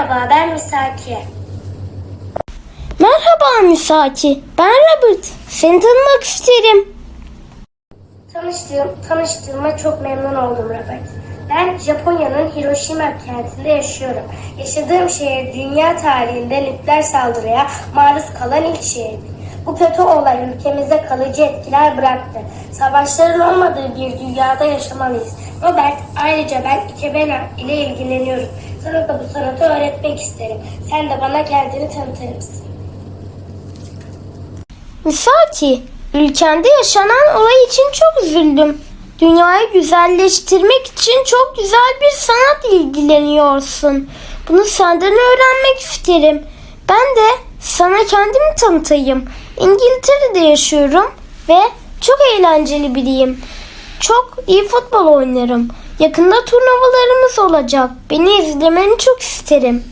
Merhaba ben Misaki. Merhaba Misaki. Ben Robert. Seni tanımak isterim. Tanıştığım, tanıştığıma çok memnun oldum Robert. Ben Japonya'nın Hiroşima kentinde yaşıyorum. Yaşadığım şehir dünya tarihinde nükleer saldırıya maruz kalan ilk şehirdi. Bu kötü olay ülkemize kalıcı etkiler bıraktı. Savaşların olmadığı bir dünyada yaşamalıyız. Robert, ayrıca ben Ikebana ile ilgileniyorum. Sana da bu sanatı öğretmek isterim. Sen de bana kendini tanıtır mısın? Misaki, ülkende yaşanan olay için çok üzüldüm. Dünyayı güzelleştirmek için çok güzel bir sanat ilgileniyorsun. Bunu senden öğrenmek isterim. Ben de sana kendimi tanıtayım. İngiltere'de yaşıyorum ve çok eğlenceli biriyim. Çok iyi futbol oynarım. Yakında turnuvalarımız olacak. Beni izlemeni çok isterim.